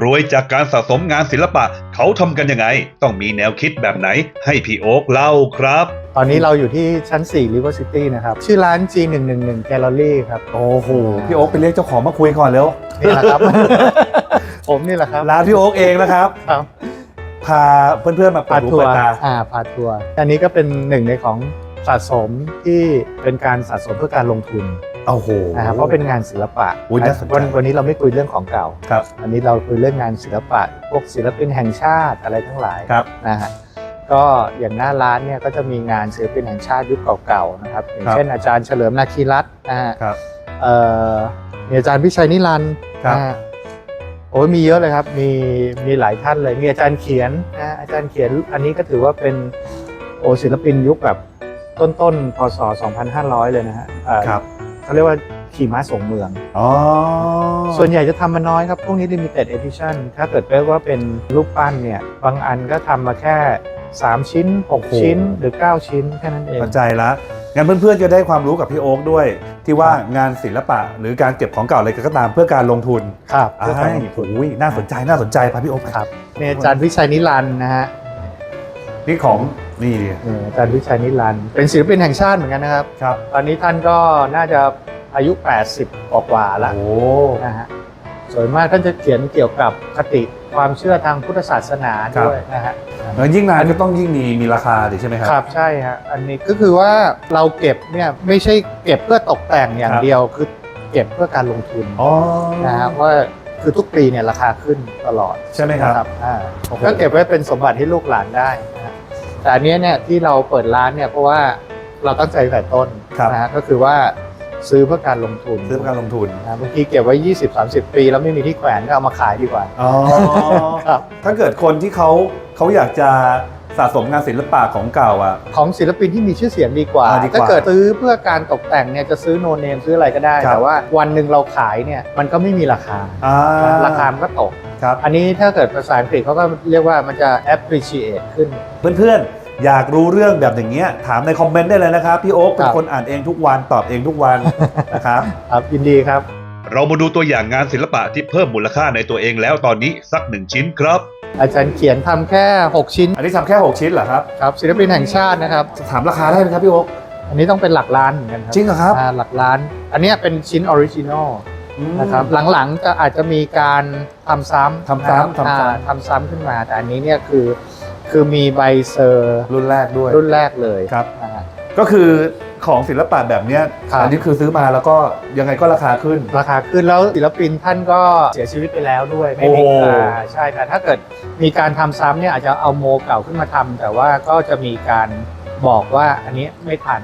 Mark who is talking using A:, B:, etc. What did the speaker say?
A: รวยจากการสะสมงานศิลปะเขาทำกันยังไง ต้องมีแนวคิดแบบไหนให้พี่โอ๊กเล่าครับ
B: ตอนนี้เราอยู่ที่ชั้น 4 River City นะครับ ชื่อร้าน G111 Gallery ครับ
C: โอ้โห พี่โอ๊คไปเรียกเจ้าของมาคุยก่อนเร็ว
B: นี่แหละครับ ผมนี่แหละครับ
C: ร้านพี่โอ๊คเองนะครับ
B: ครับ
C: พาเพื่อนๆมาเปิ
B: พา
C: ดหู
B: ทัว
C: เปิ
B: ร์
C: ดตา
B: อ่าพาทัวร์อันนี้ก็เป็นหนึ่งในของสะสมที่เป็นการสะสมเพื่อการลงทุน
C: โอ้โห
B: นะครับเพราะเป็นงานศิลปะ
C: อุ๊ยน่าสนใจ
B: วันวันนี้เราไม่คุยเรื่องของเก่า
C: ครับ
B: อันนี้เราคุยเรื่องงานศิลปะ พวกศิลปินแห่งชาติอะไรทั้งหลาย
C: ครับ
B: นะฮะก็อย่างหน้าร้านเนี่ยก็จะมีงานศิลปินแห่งชาติยุคเก่าๆนะครับอย่าง
C: ครับ
B: เช่นอาจารย์เฉลิมนาคีรัตน์นะฮะ
C: ครับ
B: เอ่อมีอาจารย์พิชัยนิรันดร์
C: ครับ
B: นะฮะโอ้ยมีเยอะเลยครับมีมีหลายท่านเลยมีอาจารย์เขียนนะอาจารย์เขียนอันนี้ก็ถือว่าเป็นโอศิลปินยุคแบบต้นๆพศ 2500 เลยนะฮะเอ่อ
C: ครับ
B: เขาเรียกว่าขี่ม้าส่งเมือง
C: อ๋อ
B: ส่วนใหญ่จะทำมาน้อยครับ พวกนี้ limited edition ถ้าเกิดแปลว่าเป็นรูปปั้นเนี่ย บางอันก็ทำมาแค่ 3 ชิ้น 6 ชิ้นหรือ 9 ชิ้นแค่นั้นเอง
C: เข้าใจละงั้นเพื่อนๆจะได้ความรู้กับพี่โอ๊คด้วย ที่ว่างานศิลปะ หรือการเก็บของเก่าอะไรก็ตามเพื่อการลงทุน
B: ครับ
C: อ่า
B: เพื่อการลงทุน
C: โอ้ยน่าสนใจน่าสนใจพาพี่โอ๊ค
B: ครับมีอาจารย์วิชัยนิรันดร์นะฮะ
C: นี่ของนี่
B: นี่อาจารย์วิชัยนิรันดร์เป็นศิลปินแห่งชาติเหมือนกันนะครับ
C: ครับ
B: ตอนนี้ท่านก็น่าจะอายุ 80กว่าๆแล้ว
C: โอ้
B: นะฮะส่วนมากท่านจะเขียนเกี่ยวกับคติความเชื่อทางพุทธศาสนาด้วยนะฮะ
C: แล้วยิ่งนานก็ต้องยิ่งมีมีราคาดิใช่ไหมครับ
B: ครับใช่ฮะอันนี้ก็คือว่าเราเก็บเนี่ยไม่ใช่เก็บเพื่อตกแต่งอย่าง
C: ครับ
B: เดียวคือเก็บเพื่อการลงทุน
C: อ๋อ
B: นะฮะว่าคือทุกปีเนี่ยราคาขึ้นตลอด
C: ใช่ไหมครับ
B: นะอ่า
C: โอ้โห
B: ก็เก็บไว้เป็นสมบัติให้ลูกหลานได้นะฮะ แต่อันเนี้ยเนี่ยที่เราเปิดร้านเนี่ยเพราะว่าเราตั้งใจตั้งแต่ต้น
C: ครับ
B: นะฮะก็คือว่าซื้อเพื่อการลงทุน
C: ซื้อประกันลงทุน
B: นะบางทีเก็บไว้ 20-30 ปี แล้วไม่มีที่แขวนก็เอามาขายดีกว่า
C: อ๋อ
B: ครับ
C: ถ้าเกิดคนที่เขาเขาอยากจะ สะสมงานศิลปะของเก่าอะ
B: ของศิลปินที่มีชื่อเสียงดีกว่า
C: อ่าดีกว่า
B: ถ้าเกิดซื้อเพื่อการตกแต่งเนี่ยจะซื้อโนเนมซื้ออะไรก็ได้
C: ครับ
B: แต่ว่าวันหนึ่งเราขายเนี่ยมันก็ไม่มีราคา
C: อ่า
B: ราคามันก็ตก
C: ครับ
B: อันนี้ถ้าเกิดภาษาอังกฤษเขาก็เรียกว่ามันจะ appreciate ขึ้น
C: เพื่อนๆ อยากรู้เรื่องแบบอย่างเงี้ยถามในคอมเมนต์ได้เลยนะครับ พี่โอ๊คเป็
B: คนรับ
C: คนอ่านเองทุกวันตอบเองทุกวัน นะครับ
B: ครับยินดีครับ
A: เรามาดูตัวอย่างงานศิลปะที่เพิ่มมูลค่าในตัวเองแล้วตอนนี้สักหนึ่งชิ้นครับ
B: อาจารย์เขียนทำแค่ 6 ชิ้น
C: อันนี้ทำแค่ 6 ชิ้นเหรอครับ
B: ครับศิลปินแห่งชาตินะครับ
C: ถามราคาได้ไหมครับพี่โอ๊ค
B: อันนี้ต้องเป็นหลักล้านเหมือนกันครับ
C: จริงเหรอครับ
B: อ่าหลักล้าน อันเนี้ยเป็นชิ้นออริจินอล
C: อืม
B: นะครับหลังๆจะอาจจะมีการทำซ้ำ
C: ทำซ้ำ
B: นะครับ
C: ทำซ้ำ
B: อ่าทำซ้ำขึ้นมา แต่อันนี้เนี่ยคือคือมีใบเซอร์
C: รุ่นแรกด้วย
B: รุ่นแรกเลย
C: ครับ
B: นะฮะ
C: ก็คือของศิลปะแบบเนี้ย
B: ครับ
C: อันนี้คือซื้อมาแล้วก็ยังไงก็ราคาขึ้น
B: ราคาขึ้นแล้วศิลปินท่านก็เสียชีวิตไปแล้วด้วยไม่มี
C: โอ้
B: อ่าใช่แต่ถ้าเกิดมีการทำซ้ำเนี่ยอาจจะเอาโมเก่าขึ้นมาทำแต่ว่าก็จะมีการบอกว่าอันนี้ไม่ทัน